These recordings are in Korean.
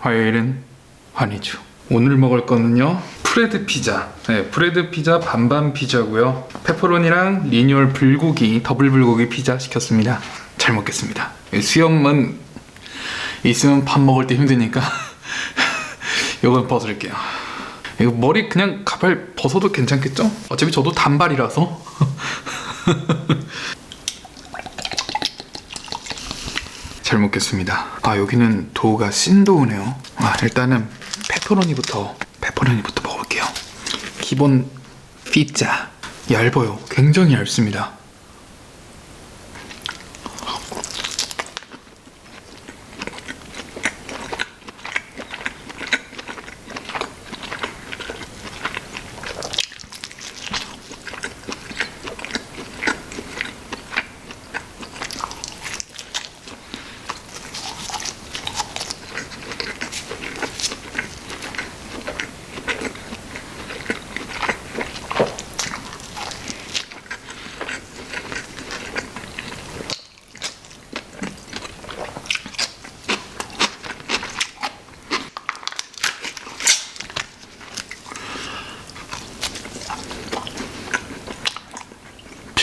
화요일은 환희주. 오늘 먹을 거는요. 프레드 피자. 네, 프레드 피자 반반 피자고요. 페퍼로니랑 리뉴얼 불고기 더블 불고기 피자 시켰습니다. 잘 먹겠습니다. 수염만 있으면 밥 먹을 때 힘드니까 이건 벗을게요. 이거 머리 그냥 가발 벗어도 괜찮겠죠? 어차피 저도 단발이라서 잘 먹겠습니다. 아 여기는 도우가 신도우네요. 아 일단은 페퍼로니부터 페퍼로니부터 먹을게요. 기본 피자 얇아요. 굉장히 얇습니다.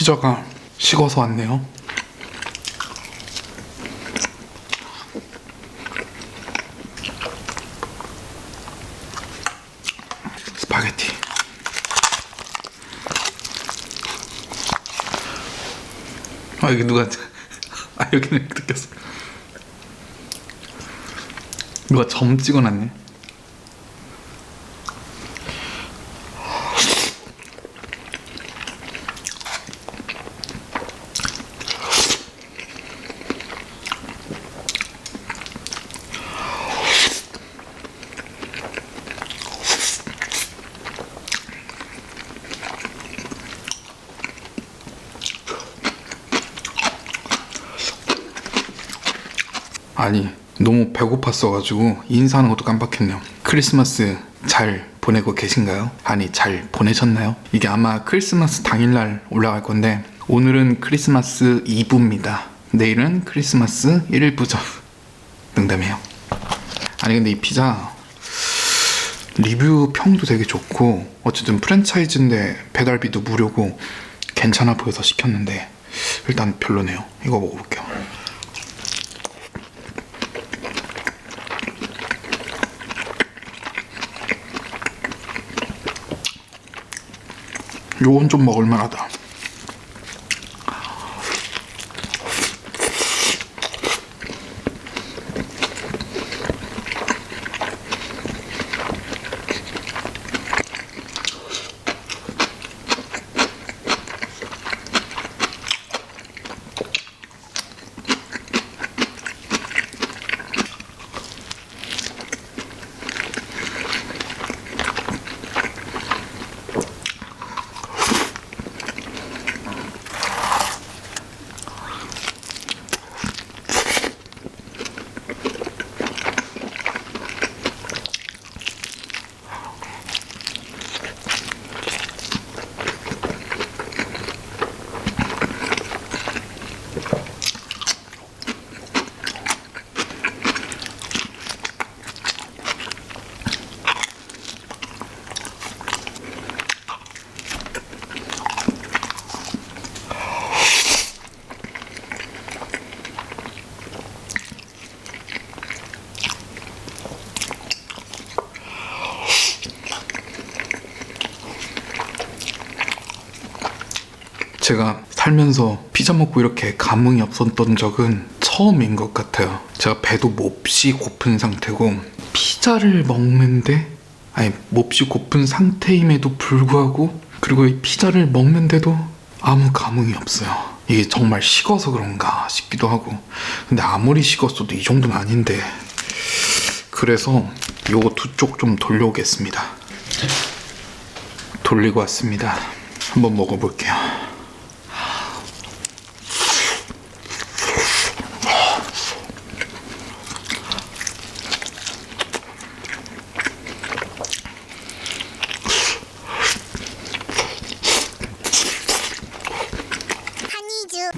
피자가 식어서 왔네요. 스파게티. 아 여기 누가 아 여기는 이렇게 느꼈어. 누가 점 찍어놨네. 아니 너무 배고팠어가지고 인사하는 것도 깜빡했네요. 크리스마스 잘 보내고 계신가요? 아니 잘 보내셨나요? 이게 아마 크리스마스 당일날 올라갈 건데 오늘은 크리스마스 2부입니다. 내일은 크리스마스 1부죠. 농담이에요. 아니 근데 이 피자 리뷰 평도 되게 좋고 어쨌든 프랜차이즈인데 배달비도 무료고 괜찮아 보여서 시켰는데 일단 별로네요. 이거 먹어볼게요. 요건 좀 먹을만하다. 제가 살면서 피자 먹고 이렇게 감흥이 없었던 적은 처음인 것 같아요. 제가 배도 몹시 고픈 상태고 피자를 먹는데 아니 몹시 고픈 상태임에도 불구하고 그리고 이 피자를 먹는데도 아무 감흥이 없어요. 이게 정말 식어서 그런가 싶기도 하고 근데 아무리 식었어도 이 정도는 아닌데 그래서 요거 두 쪽 좀 돌려오겠습니다. 돌리고 왔습니다. 한번 먹어볼게요.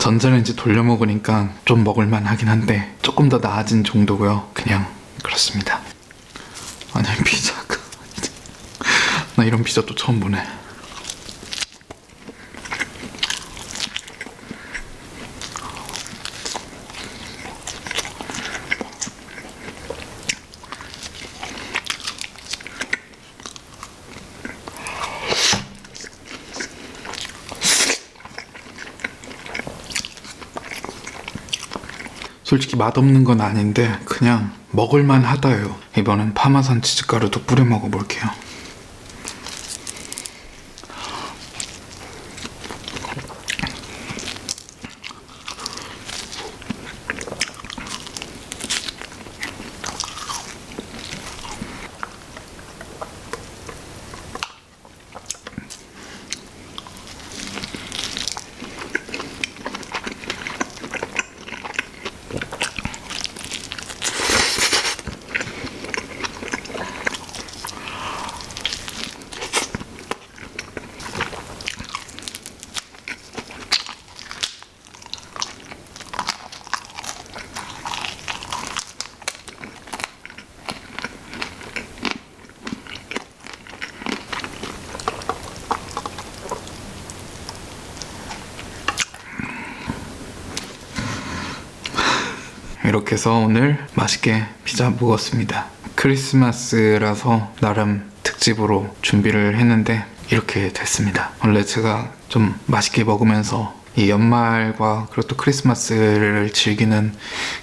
전자레인지 돌려 먹으니까 좀 먹을만 하긴 한데 조금 더 나아진 정도고요. 그냥 그렇습니다. 아니 피자가 나 이런 피자 또 처음 보네. 솔직히 맛없는 건 아닌데 그냥 먹을만 하다요. 이번엔 파마산 치즈가루도 뿌려 먹어볼게요. 이렇게 해서 오늘 맛있게 피자 먹었습니다. 크리스마스라서 나름 특집으로 준비를 했는데 이렇게 됐습니다. 원래 제가 좀 맛있게 먹으면서 이 연말과 그리고 또 크리스마스를 즐기는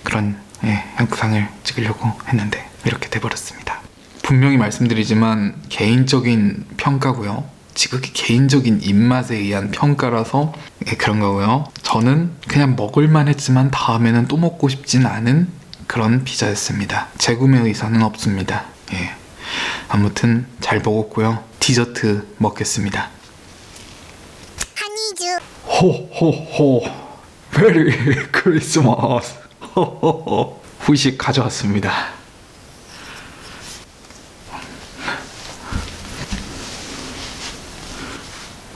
그런 예, 영상을 찍으려고 했는데 이렇게 돼버렸습니다. 분명히 말씀드리지만 개인적인 평가고요. 지극히 개인적인 입맛에 의한 평가라서 예, 그런 거고요. 저는 그냥 먹을만 했지만 다음에는 또 먹고 싶진 않은 그런 피자였습니다. 재구매 의사는 없습니다. 예. 아무튼 잘 먹었고요. 디저트 먹겠습니다. 한이주 호호호 메리 크리스마스 호호호 후식 가져왔습니다.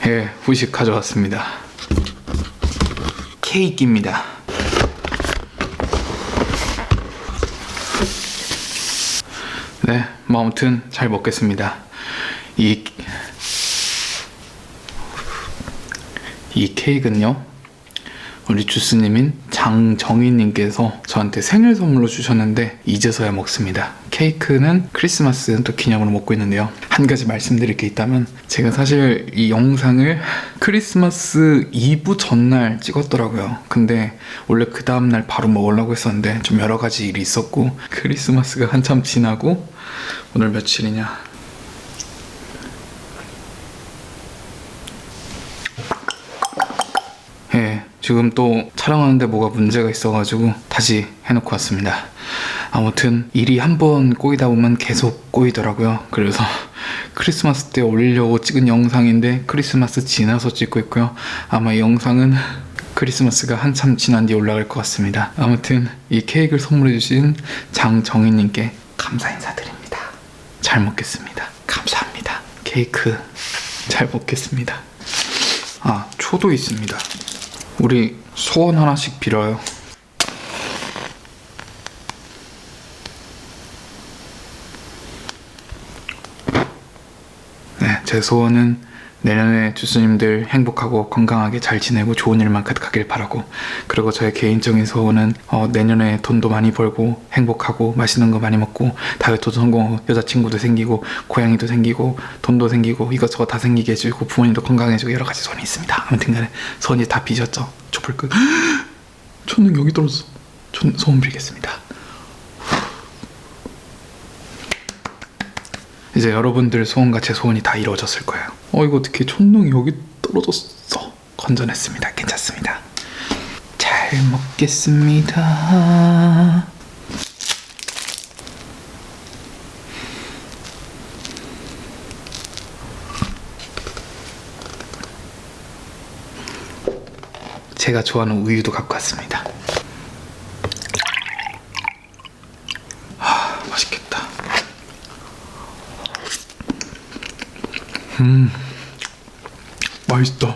예, 후식 가져왔습니다. 케이크입니다. 네, 뭐 아무튼 잘 먹겠습니다. 이, 이 케이크는요, 우리 주스님인 장정희님께서 저한테 생일 선물로 주셨는데 이제서야 먹습니다. 케이크는 크리스마스 또 기념으로 먹고 있는데요. 한 가지 말씀드릴 게 있다면 제가 사실 이 영상을 크리스마스 이브 전날 찍었더라고요. 근데 원래 그 다음날 바로 먹으려고 했었는데 좀 여러 가지 일이 있었고 크리스마스가 한참 지나고 오늘 며칠이냐 예, 지금 또 촬영하는데 뭐가 문제가 있어가지고 다시 해놓고 왔습니다. 아무튼 일이 한 번 꼬이다 보면 계속 꼬이더라고요. 그래서 크리스마스 때 올리려고 찍은 영상인데 크리스마스 지나서 찍고 있고요. 아마 이 영상은 크리스마스가 한참 지난 뒤에 올라갈 것 같습니다. 아무튼 이 케이크를 선물해주신 장정희님께 감사 인사드립니다. 잘 먹겠습니다. 감사합니다. 케이크 잘 먹겠습니다. 아, 초도 있습니다. 우리 소원 하나씩 빌어요. 네, 제 소원은 내년에 주스님들 행복하고 건강하게 잘 지내고 좋은 일만 가득하길 바라고 그리고 저의 개인적인 소원은 어, 내년에 돈도 많이 벌고 행복하고 맛있는 거 많이 먹고 다이어트도 성공하고 여자친구도 생기고 고양이도 생기고 돈도 생기고 이것저것 다 생기게 해주고 부모님도 건강해지고 여러 가지 소원이 있습니다. 아무튼 간에 소원이 다 비셨죠. 촛불 끝 천능 여기 떨어졌어. 전 소원 빌겠습니다 이제 여러분들 소원과 제 소원이 다 이루어졌을 거예요. 어 이거 어떻게 촌농이 여기 떨어졌어? 건전했습니다. 괜찮습니다. 잘 먹겠습니다. 제가 좋아하는 우유도 갖고 왔습니다. 음, 맛있다.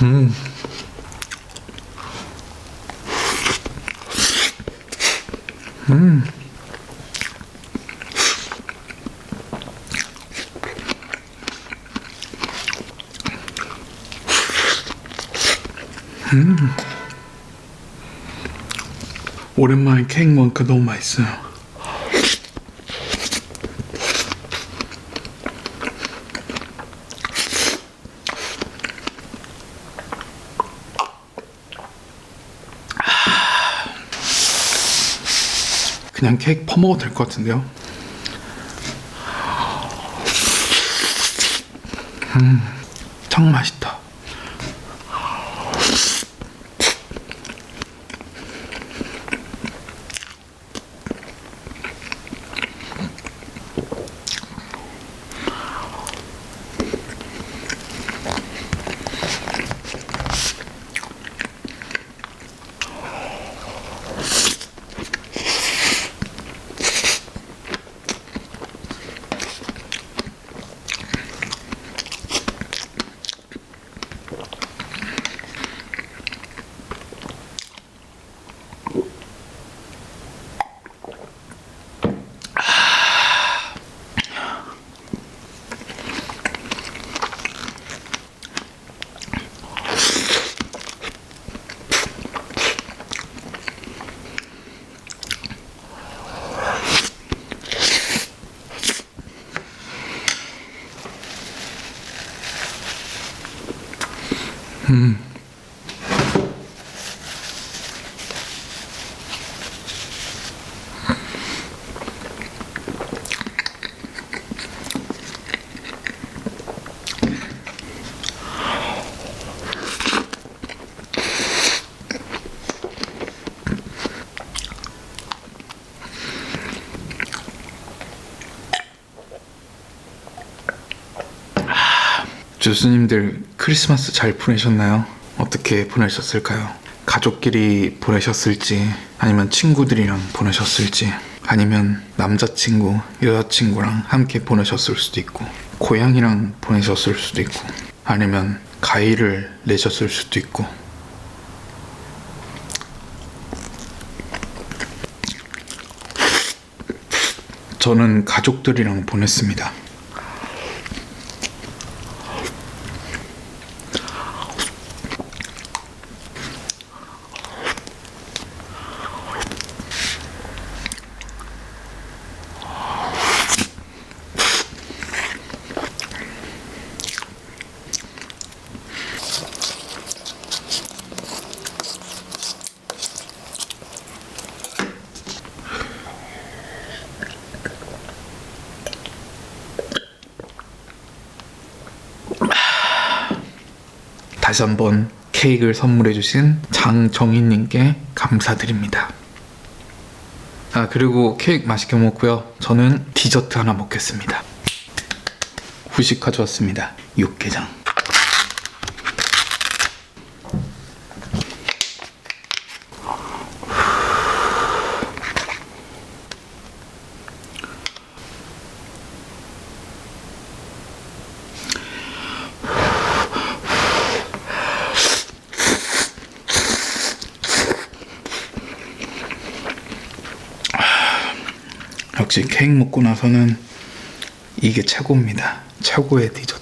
음. 음. 음. 오랜만에 케이크 먹으니까 너무 맛있어요. 그냥 케이크 퍼먹어도 될 것 같은데요? 음, 참 맛있다. Hmm. 교수님들 크리스마스 잘 보내셨나요? 어떻게 보내셨을까요? 가족끼리 보내셨을지 아니면 친구들이랑 보내셨을지 아니면 남자친구, 여자친구랑 함께 보내셨을 수도 있고 고양이랑 보내셨을 수도 있고 아니면 가위를 내셨을 수도 있고 저는 가족들이랑 보냈습니다. 다시 한번 케이크를 선물해주신 장정희님께 감사드립니다. 아, 그리고 케이크 맛있게 먹고요. 저는 디저트 하나 먹겠습니다. 후식 가져왔습니다. 육개장. 역시 케이크 먹고 나서는 이게 최고입니다. 최고의 디저트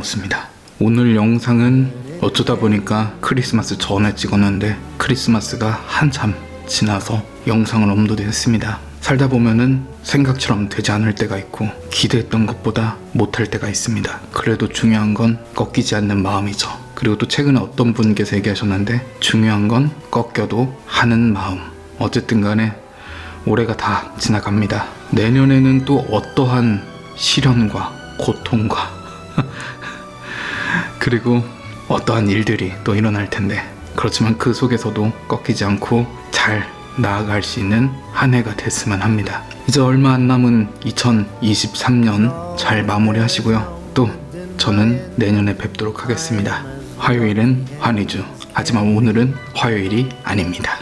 먹었습니다. 오늘 영상은 어쩌다 보니까 크리스마스 전에 찍었는데 크리스마스가 한참 지나서 영상을 업로드했습니다. 살다 보면은 생각처럼 되지 않을 때가 있고 기대했던 것보다 못할 때가 있습니다. 그래도 중요한 건 꺾이지 않는 마음이죠. 그리고 또 최근에 어떤 분께서 얘기하셨는데 중요한 건 꺾여도 하는 마음. 어쨌든 간에 올해가 다 지나갑니다. 내년에는 또 어떠한 시련과 고통과 그리고 어떠한 일들이 또 일어날 텐데 그렇지만 그 속에서도 꺾이지 않고 잘 나아갈 수 있는 한 해가 됐으면 합니다. 이제 얼마 안 남은 2023년 잘 마무리하시고요. 또 저는 내년에 뵙도록 하겠습니다. 화요일은 환희주. 하지만 오늘은 화요일이 아닙니다.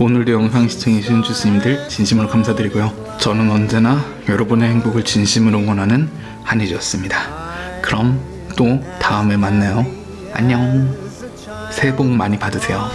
오늘도 영상 시청해주신 주스님들 진심으로 감사드리고요. 저는 언제나 여러분의 행복을 진심으로 원하는 한이주였습니다. 그럼 또 다음에 만나요. 안녕. 새해 복 많이 받으세요.